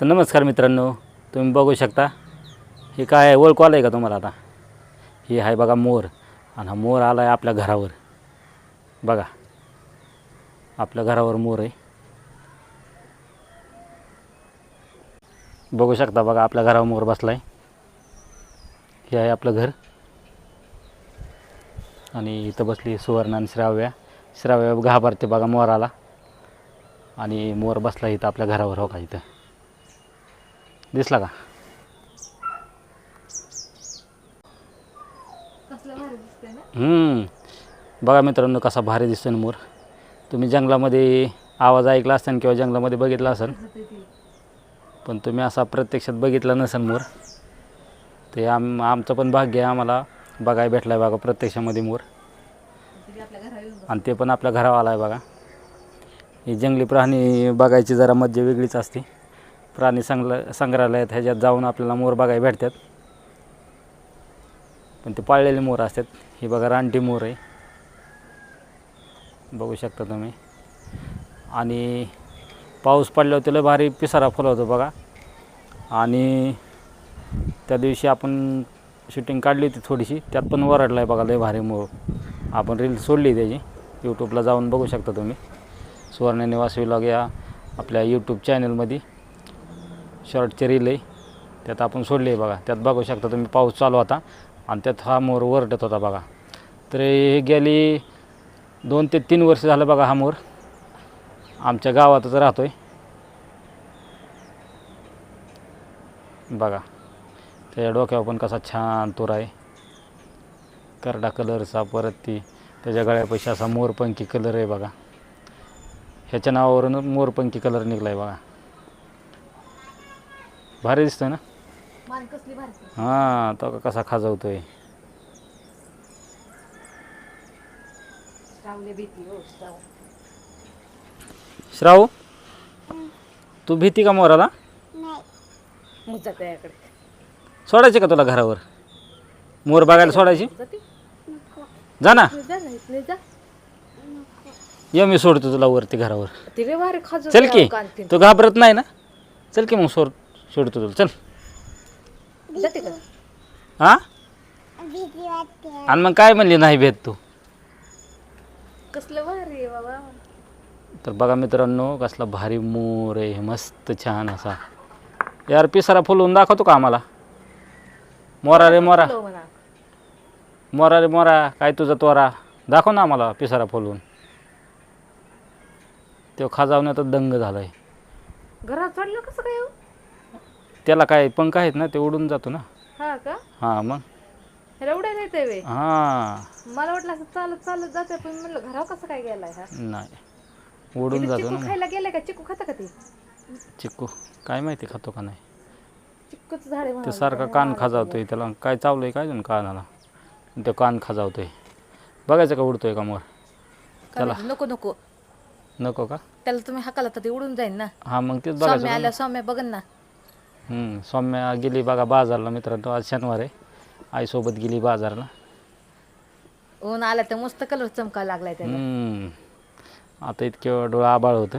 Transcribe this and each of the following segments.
तर नमस्कार मित्रांनो तुम्ही बघू शकता हे काय आहे? ओळखू आलं आहे का तुम्हाला आता? हे आहे बघा मोर आणि हा मोर आला आहे आपल्या घरावर. बघा आपल्या घरावर मोर आहे. बघू शकता बघा आपल्या घरावर मोर बसला आहे हे आहे आपलं घर. आणि इथं बसली सुवर्ण आणि श्राव्या. श्राव्या घाबरते बघा मोराला. आणि मोर बसला इथं आपल्या घरावर हो का इथं. दिसला का? हम्म. बघा मित्रांनो कसा भारी दिसतो ना मोर. तुम्ही जंगलामध्ये आवाज ऐकला असेल किंवा जंगलामध्ये बघितला असेल पण तुम्ही असा प्रत्यक्षात बघितला नसेल मोर ते आम आमचं पण भाग्य आहे आम्हाला बघायला भेटला आहे बघा प्रत्यक्षामध्ये मोर. आणि ते पण आपल्या घरावर आला आहे बघा. ही जंगली प्राणी बघायची जरा मज्जा वेगळीच असते. प्राणी संग्रह संग्रहालयात ह्याच्यात जाऊन आपल्याला मोर बघायला भेटतात. पण ते पाळलेले मोर असतात. ही बघा रानटी मोर आहे. बघू शकता तुम्ही. आणि पाऊस पडल्यावर त्याला भारी पिसारा फुलवतो बघा. आणि त्या दिवशी आपण शूटिंग काढली होती थोडीशी. त्यात पण वरडला आहे बघा लय भारी मोर. आपण रील सोडली त्याची. यूट्यूबला जाऊन बघू शकता तुम्ही. सुवर्ण निवास विलॉग या आपल्या यूट्यूब चॅनलमध्ये शॉर्टचे रील आहे. त्यात आपण सोडले आहे बघा. त्यात बघू शकता तुम्ही पाऊस चालू होता. आणि त्यात हा मोर वरटत होता बघा. तर हे गेली दोन ते तीन वर्ष झालं बघा हा मोर. आमच्या गावातच राहतो आहे बघा. त्याच्या डोक्यावर पण कसा छान तोर आहे. करडा कलरचा परत ती त्याच्या गळ्यापाशी असा मोरपंखी कलर आहे बघा. ह्याच्या नावावरून मोरपंखी कलर निघला आहे बघा. भारी दिसतोय ना? मान कसली भारी दिसते. हां तो का कसा खाजवतोय. श्रावले भीती हो श्राव? श्राव तू भीती का मोराला? मुजा त्याकडे सोडायची का तुला घरावर? मोर बघायला सोडायची? जाते जा ना. जा ना इथले जा ये मी सोडतो तुला वरती घरावर. भारी खाजू चल की. तू घाबरत नाही ना? चल की मग सोड. सोडतो तुला. चल. जाते का? हां? आणि मग काय म्हणली नाही भेट तू? कसलं भारी आहे बाबा. तर बघा मित्रांनो कसला भारी मोर आहे मस्त छान असा. यार पिसारा फुलवून दाखवतो का आम्हाला? मोरा रे मोरा. म्हणा मोरा रे मोरा काय तुझा त्वरा दाखव ना आम्हाला पिसारा फुलवून तो खाजावण्यातच दंग झालाय. घरात चढलं कसं काय हो? त्याला काय पंख आहेत ना ते उडून जातो ना. हा का? हां मग. ह्याला उडायला येते वे. हां. मला वाटलं असं चालत चालत जाते पण म्हणलं घरावर कसं काय गेलाय हा? नाही. उडून इथे जातो ना. खायला गेलाय का? चिकू खाता का ते? चिक्कू काय माहिती खातो का नाही. चिक्कूच झाड आहे ते सारखा कान खाजावतोय त्याला. काय चावलंय काय जण कानाला? ते कान खाजावतोय. बघायचं का उडतोय का मोर चला. नको नको. नको का? त्याला तुम्ही हाकाला तर ते उडून जाईल ना. हां मग तेच सौम्य बघायचं आल्या सौम्य बघन ना. हम्म, सौम्या गेली बघा बाजारला मित्रांनो आज शनिवार आहे. आईसोबत गेली बाजारला. ऊन आला तर मस्त कलर चमका लागलाय त्याला. हम्म. आता इतके डोळा आबाळ होतं.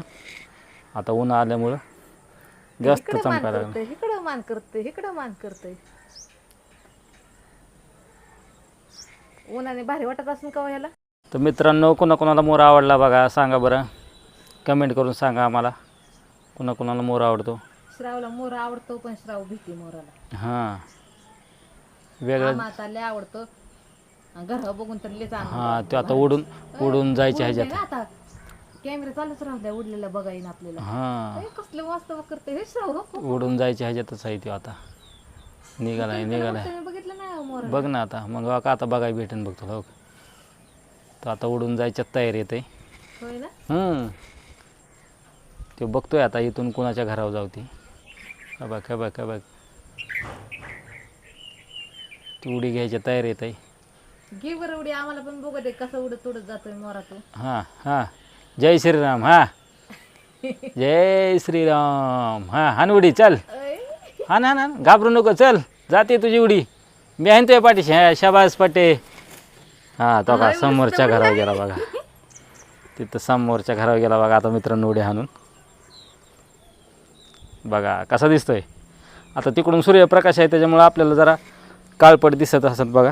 आता ऊन आल्यामुळं जास्त इकडं मान चमकायला लागलं करतंय इकडं मान करतंय इकडं मान करतंय. उन्हाने भारी वाटत असून का हो ह्याला? तर मित्रांनो कोणाकोणाला मोर आवडला बघा सांगा बरं. कमेंट करून सांगा आम्हाला. कोणाकोणाला मोर आवडतो. श्रावला मोर आवडतो पण श्राव भीती मोराला. हां. वेगळं आता लय आवडतो. घर बघून तर आनंद हां ते आता उडून उडून जायच्या ह्याच्यात. आता. कॅमेरा चालूच राहू द्या उडलेला बघायला आपल्याला. हां. हे कसलं मस्त करते हे श्राव. हो. उडून जायच्या ह्याच्यातच आहे तो आता. निघालाय निघालाय तुम्ही बघितलं नाही मोर? बघ ना आता. मग का आता बघायला भेटेन बघ तुला हो का. तो आता उडून जायच्यात तयारी येते होय ना? हम्म. ते बघतोय आता इथून कुणाच्या घरावर जाऊ ती. का बघ का बघ का बघ. ती उडी घ्यायच्या तयारी येत आहे घे बरं उडी आम्हाला पण बघू दे कसं उडत उडत जातोय मोरा तो. हां हां. जय श्रीराम हां. जय श्रीराम हां हान उडी चल. हा ना ना घाबरू नको चल. जाते तुझी उडी. मी आहे ना तुझ्या पाठीशी हा शाबास पटे. हां तो का समोरच्या घरावर गेला बघा. तिथं समोरच्या घरावर गेला बघा आता मित्रांनो उडी हाणून. बघा कसा दिसतोय? आता तिकडून सूर्यप्रकाश आहे त्याच्यामुळं आपल्याला जरा काळपट दिसत असत बघा.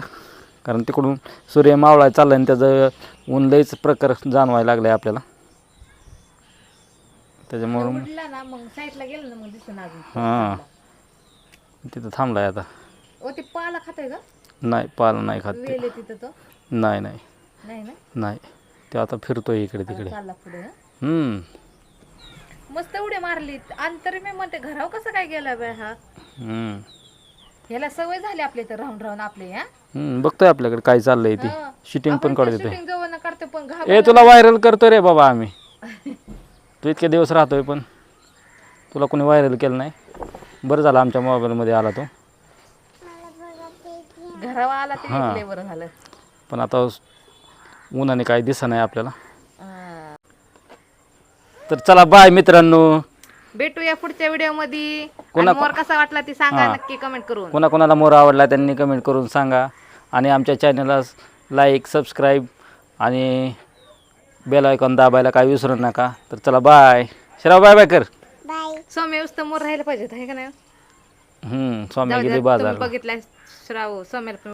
कारण तिकडून सूर्य मावळा चालला आणि त्याचं ऊन लईच प्रकार जाणवायला लागलं आहे आपल्याला. त्याच्यामुळं हां. तिथं थांबला आहे आता. ओ ते पाला खातोय का? नाही पाल नाही खात ते. नाही नाही. नाही ते आता फिरतोय इकडे तिकडे? हम्म. मस्त उडी मारली आणि तरी मी म्हणते घरावर कसं काय गेला बाय हा? हम्म. ह्याला सवय झाली आपली तर राहून राहून आपली हा? हम्म, बघतोय आपल्याकडे काय चाललंय ते. शूटिंग पण काढत येतोय शूटिंग जवळ करते पण घाब ए तुला व्हायरल करतो रे बाबा आम्ही. तू इतके दिवस राहतोय पण. तुला कोणी व्हायरल केलं नाही. बरं झालं आमच्या मोबाईलमध्ये आला तो. घरावर आला ते हा. झालं. पण आता उन्हाने काही दिसत नाही आपल्याला. तर चला बाय मित्रांनो. भेटूया पुढच्या व्हिडिओमध्ये कोणा- मोर कसा वाटला ते सांगा हा. नक्की कमेंट करून. कोणाकोणाला मोर आवडला त्यांनी कमेंट करून सांगा. आणि आमच्या चॅनलला लाईक सबस्क्राईब आणि बेल आयकॉन दाबायला काय विसरू नका. तर चला बाय श्राव बाय बाय कर. सौम्य उस्त मोर राहायला पाहिजे आहे का नाही? हम्म, स्वामी जाऊ गेली द्या, बाजार तुम्ही बघितलाय श्राव सौम्याला पण